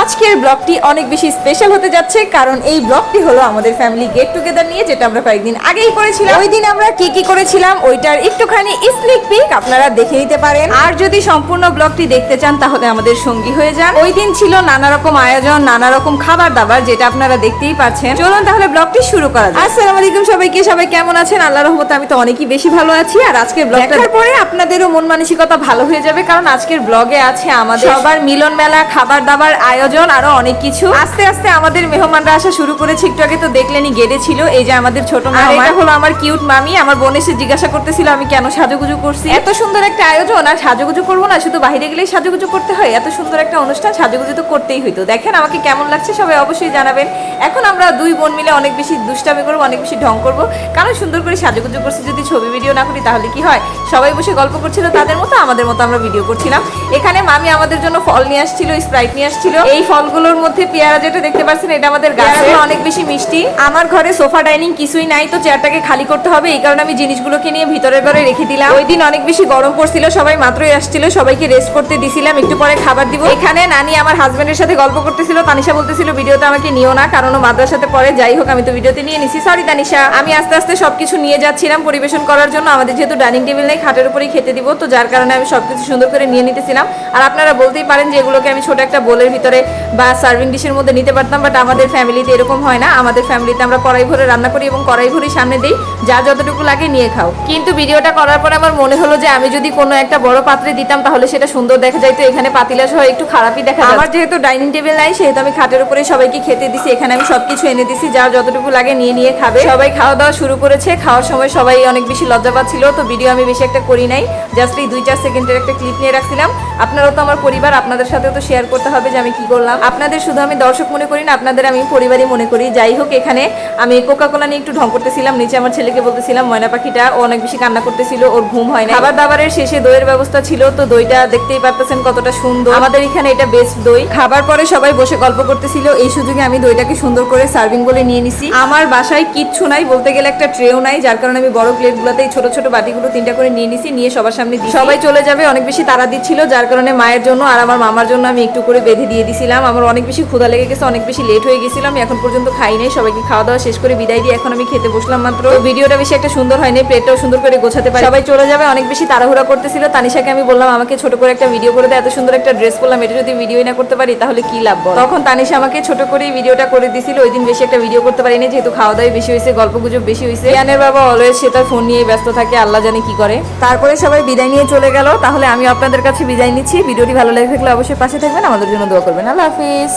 আজকের ব্লগটি অনেক বেশি স্পেশাল হতে যাচ্ছে কারণ এই ব্লগটি হলো আমাদের ফ্যামিলি গেট টুগেদার নিয়ে যেটা আমরা কয়েকদিন আগেই করেছিলাম। ওই দিন আমরা কি কি করেছিলাম ওইটার একটুখানি স্নিক পিক আপনারা দেখে নিতে পারেন। আর যদি সম্পূর্ণ ব্লগটি দেখতে চান তাহলে আমাদের সঙ্গী হয়ে যান। ওই দিন ছিল নানা রকম আয়োজন নানা রকম খাবার দাবার যেটা আপনারা দেখতেই পাচ্ছেন। চলুন তাহলে ব্লগটি শুরু করা যাক। আসসালামু আলাইকুম সবাইকে সবাই কেমন আছেন? আল্লাহর রহমতে আমি তো অনেকই বেশি ভালো আছি। আর আজকের ব্লগ দেখার পরে আপনাদেরও মন মানসিকতা ভালো হয়ে যাবে কারণ আজকের ব্লগে আছে আমাদের সবার মিলন মেলা খাবার দাবার আয়োজন আরও অনেক কিছু। আস্তে আস্তে আমাদের মেহমানরা আসা শুরু করেছে। একটু আগে তো দেখলেনই গেটে ছিল। এই যে আমাদের ছোট মা এটা হলো আমার কিউট মামি। আমার বোন এসে জিজ্ঞাসা করতেছিল আমি কেন সাজুগুজু করছি? এত সুন্দর একটা আয়োজন। আর সাজুগুজু করব না শুধু বাইরে গেলেই সাজুগুজু করতে হয়? এত সুন্দর একটা অনুষ্ঠান সাজুগুজু তো করতেই হইতো। দেখেন আমাকে কেমন লাগছে সবাই অবশ্যই জানাবেন। এখন আমরা দুই বোন মিলে অনেক বেশি দুষ্টামি করব অনেক বেশি ঢং করব। কারণ সুন্দর করে সাজুগুজু করছি যদি ছবি ভিডিও না করি তাহলে কি হয়? সবাই বসে গল্প করছিল তাদের মতো আমাদের মতো আমরা ভিডিও করছিলাম। এখানে মামি আমাদের জন্য ফল নিয়ে আসছিল স্প্রাইট নিয়ে আসছিল। এই ফলগুলোর মধ্যে পেয়ারা যেটা দেখতে পাচ্ছেন এটা আমাদের গাছে অনেক বেশি মিষ্টি। আমার ঘরে সোফা ডাইনিং কিছুই নাই তো চেয়ারটাকে খালি করতে হবে। এই কারণে আমি জিনিসগুলোকে নিয়ে ভিতরের ঘরে রেখে দিলাম। ওই দিন অনেক বেশি গরম পড়ছিল সবাই মাত্রই আসছিল সবাইকে রেস্ট করতে দিছিলাম একটু পরে খাবার দিব। এখানে নানি আমার হাজবেন্ডের সাথে গল্প করতেছিল তানিশা বলতেছিল ভিডিওতে আমাকে নিও না কারণ ও মাদ্রাসাতে পরে যাই হোক আমি তো ভিডিওতে নিয়ে নিছি। সরি তানিশা। আমি আস্তে আস্তে সবকিছু নিয়ে যাচ্ছিলাম পরিবেশন করার জন্য। আমাদের যেহেতু ডাইনিং টেবিল নেই খাটের উপরেই খেতে দিব। তো যার কারণে আমি সবকিছু সুন্দর করে নিয়ে নিতেছিলাম। আর আপনারা বলতেই পারেন যে এগুলোকে আমি ছোট একটা বোলের ভিতরে বা সার্ভিং ডিশের মধ্যে নিতে পারতাম বাট আমাদের ফ্যামিলিতে এরকম হয় না। আমাদের ফ্যামিলিতে আমরা কড়াই ভরে রান্না করি এবং কড়াই ভরে সামনে দিই যা যতটুকু লাগে নিয়ে খাও। কিন্তু ভিডিওটা করার পর আমার মনে হলো যে আমি যদি কোনো একটা বড় পাত্রে দিতাম তাহলে সেটা সুন্দর দেখা যাইতো। এখানে পাতিলা সহ একটু খারাপই দেখা আমার যেহেতু ডাইনিং টেবিল নাই সেহেতু আমি খাটের উপরে সবাইকে খেতে দিছি। এখানে আমি সবকিছু এনে দিছি যা যতটুকু লাগে নিয়ে নিয়ে খাবে। সবাই খাওয়া দাওয়া শুরু করেছে। খাওয়ার সময় সবাই অনেক বেশি লজ্জা পাচ্ছিল তো ভিডিও আমি বেশি একটা করি নাই। জাস্ট এই দুই চার সেকেন্ডের একটা ক্লিপ নিয়ে রাখছিলাম। আপনারাও তো আমার পরিবার আপনাদের সাথেও তো শেয়ার করতে হবে যে আমি কি করলাম আপনাদের শুধু আমি দর্শক মনে করি না, আপনাদের আমি পরিবারই মনে করি। যাই হোক, এখানে আমি কোকা কোলা নিয়ে একটু ঢং করতেছিলাম, নিচে আমার ছেলেকে বলতেছিলাম, ময়না পাখিটা ও অনেক বেশি কান্না করতেছিল, ওর ঘুম হয় না খাবার দাবারের শেষে দইয়ের ব্যবস্থা ছিল, তো দইটা দেখতেই পারতেছেন কতটা সুন্দর। আমাদের এখানে এটা বেস্ট দই। খাবার পরে সবাই বসে গল্প করতেছিল, এই সুযোগে আমি দইটাকে সুন্দর করে সার্ভিং বলে নিয়ে নিছি। আমার বাসায় কিচ্ছু নাই, বলতে গেলে একটা ট্রেও নাই, যার কারণে আমি বড় প্লেটগুলোতেই ছোট ছোট বাটিগুলো তিনটা করে নিয়ে নিছি, নিয়ে সবার সামনে সবাই চলে যাবে, অনেক বেশি তাড়া দিচ্ছিল, যার কারণে মায়ের জন্য আর আমার মামার জন্য আমি একটু করে বেঁধে দিয়ে দিছিলাম, আমার অনেক বেশি ক্ষুধা লেগে গেছে, অনেক বেশি লেট হয়ে গেছিল আমি এখন পর্যন্ত খাই নাই, সবাইকে খাওয়া দাওয়া শেষ করে বিদায় দিয়ে এখন আমি খেতে বসলাম মাত্র। ভিডিওটা বেশি একটা সুন্দর হয়নি প্লেটটাও সুন্দর করে গোছাতে পারি। সবাই চলে যাবে, অনেক বেশি তাড়াহুড়া করতেছিল, তানিশাকে আমি বললাম, আমাকে ছোট করে একটা ভিডিও করে দেয় এত সুন্দর একটা ড্রেস করলাম এটা যদি ভিডিওই না করতে পারি, তাহলে কি লাভ? তখন তানিশা আমাকে ছোট করে ভিডিওটা করে দিছিল, ওই দিন বেশি একটা ভিডিও করতে পারিনি, যেহেতু খাওয়া দাওয়া বেশি হয়েছে, গল্প গুজব বেশি হয়েছে। জ্ঞানের বাবা অলওয়েজ সে তার ফোন নিয়ে ব্যস্ত থাকে, আল্লাহ জানে কি করে। তারপরে সবাই বিদায় নিয়ে চলে গেল, তাহলে আমি আপনাদের কাছে বিদায় নিচ্ছি। ভিডিওটি ভালো লেগে থাকলে অবশ্যই পাশে থাকবেন, আমাদের জন্য দোয়া করবেন। আল্লাহ হাফিজ